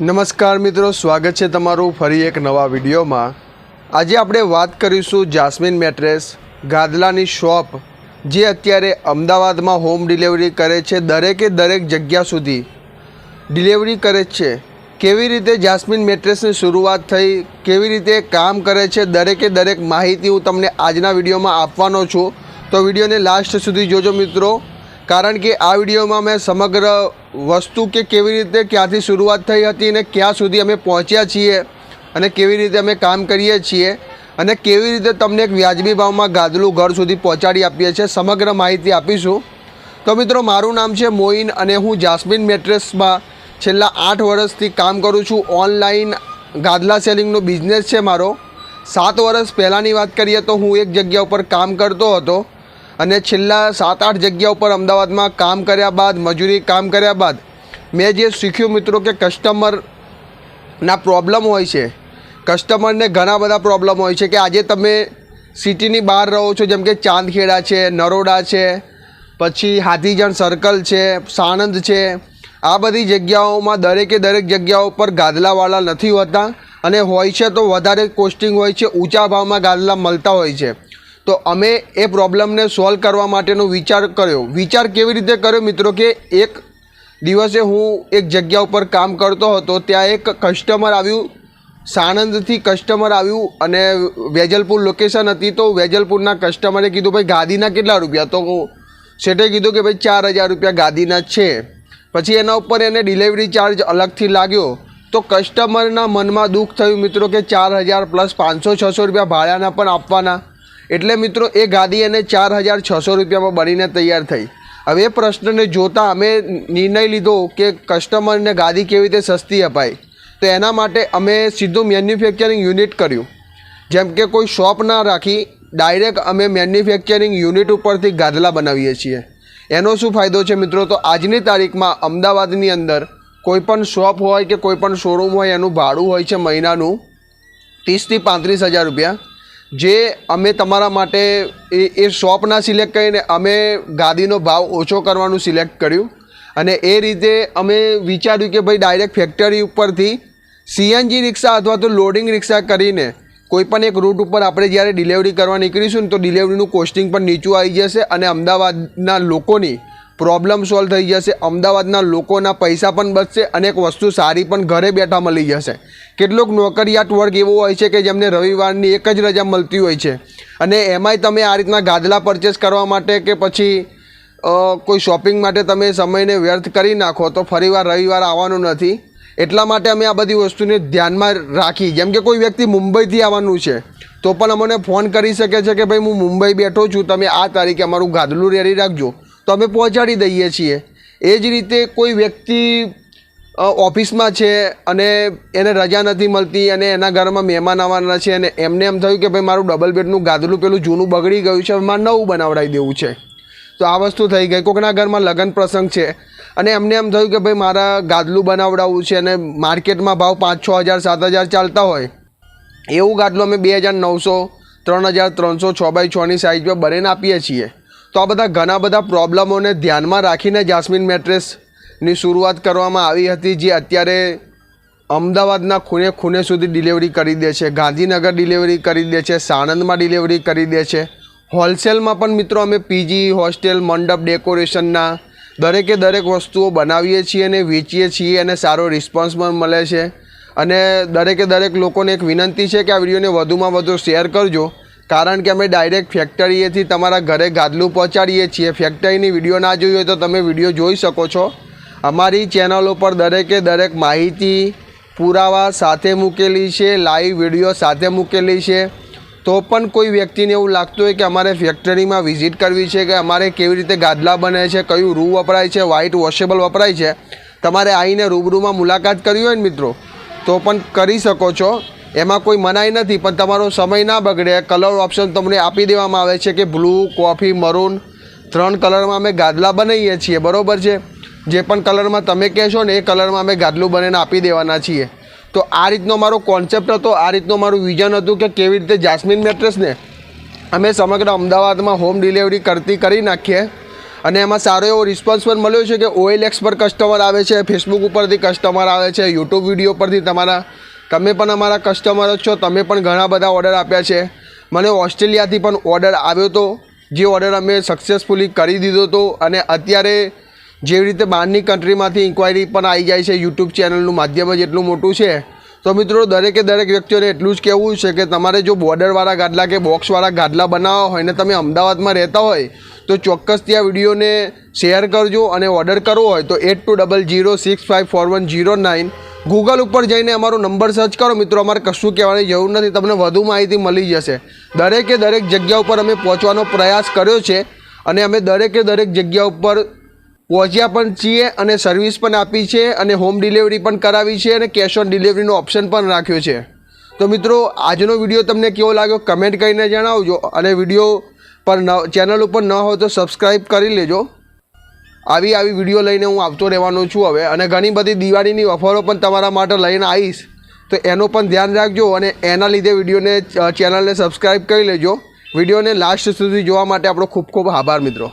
નમસ્કાર મિત્રો, સ્વાગત છે તમારું ફરી એક નવા વિડીયોમાં. આજે આપણે વાત કરીશું જાસ્મિન મેટ્રેસ ગાદલાની શોપ, જે અત્યારે અમદાવાદમાં હોમ ડિલિવરી કરે છે દરેકે દરેક જગ્યા સુધી. ડિલિવરી કરે છે. કેવી રીતે જાસ્મિન મેટ્રેસની શરૂઆત થઈ, કેવી રીતે કામ કરે છે, દરેકે દરેક માહિતી હું તમને આજના વિડીયોમાં આપવાનો છું. તો વિડીયોને લાસ્ટ સુધી જોજો મિત્રો. કારણ કે આ વિડીયોમાં મેં સમગ્ર વસ્તુ કે કેવી રીતે ક્યાંથી શરૂઆત થઈ હતી અને ક્યાં સુધી અમે પહોંચ્યા છીએ અને કેવી રીતે અમે કામ કરીએ છીએ અને કેવી રીતે તમને એક વ્યાજબી ભાવમાં ગાદલું ઘર સુધી પહોંચાડી આપીએ છીએ, સમગ્ર માહિતી આપીશું. તો મિત્રો, મારું નામ છે મોઇન અને હું જાસ્મિન મેટ્રેસમાં છેલ્લા આઠ વર્ષથી કામ કરું છું. ઓનલાઈન ગાદલા સેલિંગનો બિઝનેસ છે મારો. સાત વર્ષ પહેલાંની વાત કરીએ તો હું એક જગ્યા ઉપર કામ કરતો હતો. અને છેલ્લા સાત આઠ જગ્યા ઉપર અમદાવાદમાં કામ કર્યા બાદ, મજૂરી કામ કર્યા બાદ, મેં જે શીખ્યું મિત્રો કે કસ્ટમરના પ્રોબ્લેમ હોય છે કસ્ટમરને ઘણા બધા પ્રોબ્લેમ હોય છે કે આજે તમે સિટીની બહાર રહો છો, જેમ કે ચાંદખેડા છે, નરોડા છે, પછી હાથીજણ સર્કલ છે, સાણંદ છે, આ બધી જગ્યાઓમાં દરેકે દરેક જગ્યાઓ પર ગાદલાવાળા નથી હોતા અને હોય છે તો વધારે કોસ્ટિંગ હોય છે, ઊંચા ભાવમાં ગાદલા મળતા હોય છે. તો અમે એ પ્રોબ્લેમને સોલ્વ કરવા માટેનો વિચાર કર્યો. વિચાર કેવી રીતે કર્યો મિત્રો કે એક દિવસે હું એક જગ્યા ઉપર કામ કરતો હતો, ત્યાં એક કસ્ટમર આવ્યું, સાણંદથી કસ્ટમર આવ્યું અને વેજલપુર લોકેશન હતી તો વેજલપુરના કસ્ટમરે કીધું, ભાઈ, ગાદીના કેટલા રૂપિયા? તો હું શેઠે કીધું કે, ભાઈ, ચાર હજાર રૂપિયા ગાદીના છે. પછી એના ઉપર એને ડિલિવરી ચાર્જ અલગથી લાગ્યો. તો કસ્ટમરના મનમાં દુઃખ થયું મિત્રો કે ચાર હજાર પ્લસ પાંચસો, છસો રૂપિયા ભાડાના પણ આપવાના. એટલે મિત્રો, એ ગાદી એને ચાર હજાર છસો રૂપિયામાં બનીને તૈયાર થઈ. હવે એ પ્રશ્નને જોતાં અમે નિર્ણય લીધો કે કસ્ટમરને ગાદી કેવી રીતે સસ્તી અપાય. તો એના માટે અમે સીધું મેન્યુફેક્ચરિંગ યુનિટ કર્યું. જેમ કે કોઈ શોપ ના રાખી ડાયરેક્ટ અમે મેન્યુફેક્ચરિંગ યુનિટ ઉપરથી ગાદલા બનાવીએ છીએ. એનો શું ફાયદો છે મિત્રો? તો આજની તારીખમાં અમદાવાદની અંદર કોઈપણ શોપ હોય કે કોઈપણ શોરૂમ હોય, એનું ભાડું હોય છે મહિનાનું ત્રીસથી પાંત્રીસ હજાર રૂપિયા. જે અમે તમારા માટે એ એ શોપના સિલેક્ટ કરીને અમે ગાદીનો ભાવ ઓછો કરવાનું સિલેક્ટ કર્યું. અને એ રીતે અમે વિચાર્યું કે ભાઈ ડાયરેક્ટ ફેક્ટરી ઉપરથી સીએનજી રિક્ષા અથવા તો લોડિંગ રિક્ષા કરીને કોઈપણ એક રૂટ ઉપર આપણે જ્યારે ડિલિવરી કરવા નીકળીશું ને તો ડિલિવરીનું કોસ્ટિંગ પણ નીચું આવી જશે અને અમદાવાદના લોકોની પ્રોબ્લેમ સોલ્વ થઈ જશે, અમદાવાદના લોકોના પૈસા પણ બચશે અને એક વસ્તુ સારી પણ ઘરે બેઠા મળી જશે. કેટલોક નોકરિયાત વર્ગ એવો હોય છે કે જેમને રવિવારની એક જ રજા મળતી હોય છે. અને એમાંય તમે આ રીતના ગાદલા પરચેસ કરવા માટે કે પછી કોઈ શોપિંગ માટે તમે સમયને વ્યર્થ કરી નાખો તો ફરીવાર રવિવાર આવવાનું નથી. એટલા માટે અમે આ બધી વસ્તુને ધ્યાનમાં રાખી. જેમ કે કોઈ વ્યક્તિ મુંબઈથી આવવાનું છે, તો પણ અમને ફોન કરી શકે છે કે ભાઈ હું મુંબઈ બેઠો છું, તમે આ તારીખે અમારું ગાદલું રેડી રાખજો. તો અમે પહોંચાડી દઈએ છીએ. એ જ રીતે કોઈ વ્યક્તિ ઓફિસમાં છે અને એને રજા નથી મળતી અને એના ઘરમાં મહેમાન આવવાના છે અને એમને એમ થયું કે ભાઈ મારું ડબલ બેડનું ગાદલું પેલું જૂનું બગડી ગયું છે એમાં નવું બનાવડાવી દેવું છે. તો આ વસ્તુ થઈ ગઈ. કોકના ઘરમાં લગ્ન પ્રસંગ છે અને એમને એમ થયું કે ભાઈ મારા ગાદલું બનાવડાવવું છે અને માર્કેટમાં ભાવ પાંચ, છ હજાર, સાત હજાર ચાલતા હોય. એવું ગાદલું અમે બે હજાર નવસો, ત્રણ હજાર ત્રણસો, છ બાય છની સાઇઝમાં બનાવીને આપીએ છીએ. તો આ બધા ઘણા બધા પ્રોબ્લમોને ધ્યાનમાં રાખીને જાસ્મિન મેટ્રેસની શરૂઆત કરવામાં આવી હતી, જે અત્યારે અમદાવાદના ખૂણે ખૂણે સુધી ડિલિવરી કરી દે છે, ગાંધીનગર ડિલિવરી કરી દે છે, સાણંદમાં ડિલિવરી કરી દે છે. હોલસેલમાં પણ મિત્રો અમે પીજી, હોસ્ટેલ, મંડપ, ડેકોરેશનના દરેકે દરેક વસ્તુઓ બનાવીએ છીએ અને વેચીએ છીએ અને સારો રિસ્પોન્સ પણ મળે છે. અને દરેકે દરેક લોકોને એક વિનંતી છે કે આ વિડીયોને વધુમાં વધુ શેર કરજો. કારણ કે અમે ડાયરેક્ટ ફેક્ટરીએથી તમારા ઘરે ગાદલું પહોંચાડીએ છીએ. ફેક્ટરીની વીડિયો ના જોઈ હોય તો તમે વીડિયો જોઈ શકો છો. અમારી ચેનલો પર દરેકે દરેક માહિતી, પુરાવા સાથે મૂકેલી છે લાઈવ વીડિયો સાથે મૂકેલી છે. તો પણ કોઈ વ્યક્તિને એવું લાગતું હોય કે અમારે ફેક્ટરીમાં વિઝિટ કરવી છે, કે અમારે કેવી રીતે ગાદલા બને છે, કયું રૂ વપરાય છે વ્હાઇટ વોશેબલ વપરાય છે, તમારે આવીને રૂબરૂમાં મુલાકાત કરવી હોય ને મિત્રો, તો પણ કરી શકો છો. એમાં કોઈ મનાઈ નથી, પણ તમારો સમય ના બગડે. કલર ઓપ્શન તમને આપી દેવામાં આવે છે કે બ્લુ કોફી મરૂન ત્રણ કલરમાં અમે ગાદલા બનાવીએ છીએ, બરોબર છે? જે પણ કલરમાં તમે કહેશો ને એ કલરમાં અમે ગાદલું બનાવીને આપી દેવાના છીએ. તો આ રીતનો મારો કોન્સેપ્ટ હતો, આ રીતનું મારું વિઝન હતું કે કેવી રીતે જાસ્મિન મેટ્રેસને અમે સમગ્ર અમદાવાદમાં હોમ ડિલિવરી કરતી કરી નાખીએ. અને એમાં સારો એવો રિસ્પોન્સ પણ મળ્યો છે કે ઓએલએક્સ પર કસ્ટમર આવે છે ફેસબુક ઉપરથી કસ્ટમર આવે છે યુટ્યુબ વીડિયો પરથી તમારા તમે પણ અમારા કસ્ટમર જ છો. તમે પણ ઘણા બધા ઓર્ડર આપ્યા છે. મને ઓસ્ટ્રેલિયાથી પણ ઓર્ડર આવ્યો હતો જે ઓર્ડર અમે સક્સેસફુલી કરી દીધો હતો અને અત્યારે જેવી રીતે બહારની કન્ટ્રીમાંથી ઇન્ક્વાયરી પણ આવી જાય છે યુટ્યુબ ચેનલનું માધ્યમ જ એટલું મોટું છે. તો મિત્રો, દરેકે દરેક વ્યક્તિઓને એટલું જ કહેવું છે કે તમારે જો બોર્ડરવાળા ગાદલા કે બોક્સવાળા ગાદલા બનાવવા હોય ને તમે અમદાવાદમાં રહેતા હોય, તો ચોક્કસથી આ વિડીયોને શેર કરજો અને ઓર્ડર કરવો હોય તો eight two double zero six five four one zero nine Google ઉપર જઈને અમારો નંબર સર્ચ કરો. મિત્રો, અમારે કશું કહેવાની જરૂર નથી. તમને વધુ માહિતી મળી જશે. દરેકે દરેક જગ્યા ઉપર અમે પહોંચવાનો પ્રયાસ કર્યો છે અને અમે દરેકે દરેક જગ્યા ઉપર પહોંચ્યા પણ છીએ અને સર્વિસ પણ આપી છે અને હોમ ડિલિવરી પણ કરાવી છે અને કેશ ઓન ડિલિવરીનો ઓપ્શન પણ રાખ્યો છે. તો મિત્રો, આજનો વીડિયો તમને કેવો લાગ્યો કમેન્ટ કરીને જણાવજો અને વીડિયો પર ન ચેનલ ઉપર ન હોય તો સબસ્ક્રાઈબ કરી લેજો. આવી આવી વીડિયો લઈને હું આવતો રહેવાનો છું હવે. અને ઘણી બધી દિવાળીની ઓફરો પણ તમારા માટે લઈને આવીશ. તો એનું પણ ધ્યાન રાખજો અને એના લીધે વિડીયોને ચેનલને સબસ્ક્રાઈબ કરી લેજો. વિડીયોને લાસ્ટ સુધી જોવા માટે આપણો ખૂબ ખૂબ આભાર, મિત્રો.